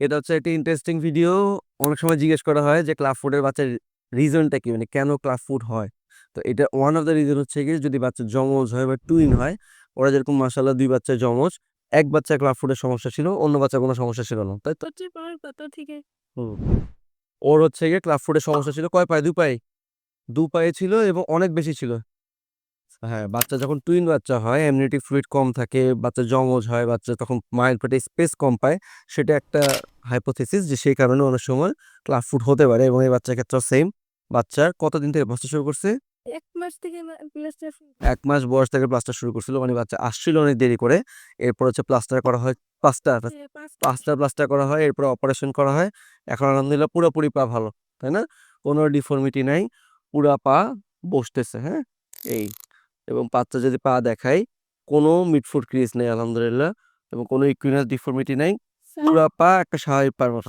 এটা হচ্ছে একটা ইন্টারেস্টিং ভিডিও অনেক সময় জিজ্ঞেস করা হয় যে ক্লাব ফুডের বাচ্চার রিজনটা কি? মানে কেন ক্লাব ফুড হয়? তো এটা ওয়ান অফ দ্য রিজন হচ্ছে কি যদি বাচ্চা জমজ হয় বা টুইন হয় ওরা যেরকম মাসাল্লাহ দুই বাচ্চা জমজ এক বাচ্চা ক্লাব ফুডের সমস্যা ছিল অন্য বাচ্চা কোনো সমস্যা ছিল না। তাই তো। ওর হচ্ছে গিয়ে ক্লাব ফুডের সমস্যা ছিল কয় পায়ে? দু পায়ে। দু পায়ে ছিল এবং অনেক বেশি ছিল। হ্যাঁ বাচ্চা যখন টুইন বাচ্চা হয় এমনিটি ফ্লুইড কম থাকে বাচ্চা জমজ হয় বাচ্চা তখন মায়ের পেটে স্পেস কম পায় সেটা একটা হাইপোথিসিস যে সেই কারণে অনেক সময় ক্লাব ফুড হতে পারে এবং এই বাচ্চার ক্ষেত্রে সেম বাচ্চার কতদিন থেকে বসতে শুরু করছে? এক মাস থেকে প্লাস্টার এক মাস বয়স থেকে প্লাস্টার শুরু করছিল মানে বাচ্চা আসছিল অনেক দেরি করে এরপর হচ্ছে প্লাস্টার করা হয় প্লাস্টার প্লাস্টার প্লাস্টার করা হয় এরপর অপারেশন করা হয় এখন আলহামদুলিল্লাহ পুরোপুরি পা ভালো তাই না? কোনো ডিফর্মিটি নাই পুরা পা বসতেছে হ্যাঁ? এই। এবং বাচ্চা যদি পা দেখায় কোনো মিডফুট ক্রিজ নেই আলহামদুলিল্লাহ এবং কোনো ইকুইনাস ডিফর্মিটি নাই পুরা পা একটা স্বাভাবিক পার মতো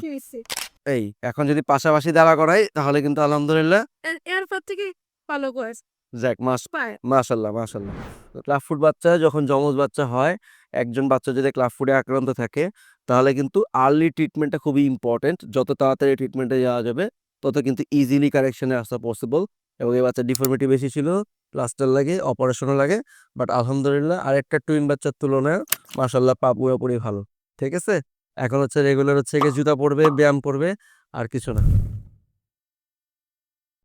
এই এখন যদি পাশাপাশি দাঁড়া করাই তাহলে কিন্তু আলহামদুলিল্লাহ এরপর থেকে ভালো কয়েস জ্যাক মাস মাশাল্লাহ মাশাল্লাহ। ক্লাব ফুড বাচ্চা যখন জমজ বাচ্চা হয় একজন বাচ্চা যদি ক্লাব ফুডে আক্রান্ত থাকে তাহলে কিন্তু আর্লি ট্রিটমেন্টটা খুবই ইম্পর্টেন্ট যত তাড়াতাড়ি ট্রিটমেন্টে যাওয়া যাবে তত কিন্তু ইজিলি কারেকশনে আসা পসিবল এবং এই বাচ্চার ডিফর্মিটি বেশি ছিল প্লাস্টার লাগে অপারেশনও লাগে বাট আলহামদুলিল্লাহ আর একটা টুইন বাচ্চার তুলনায় মাশাল্লাহ পা পুরোপুরি ভালো, ঠিক আছে? এখন হচ্ছে রেগুলার হচ্ছে গিয়ে জুতা পরবে, ব্যায়াম করবে আর কিছু না।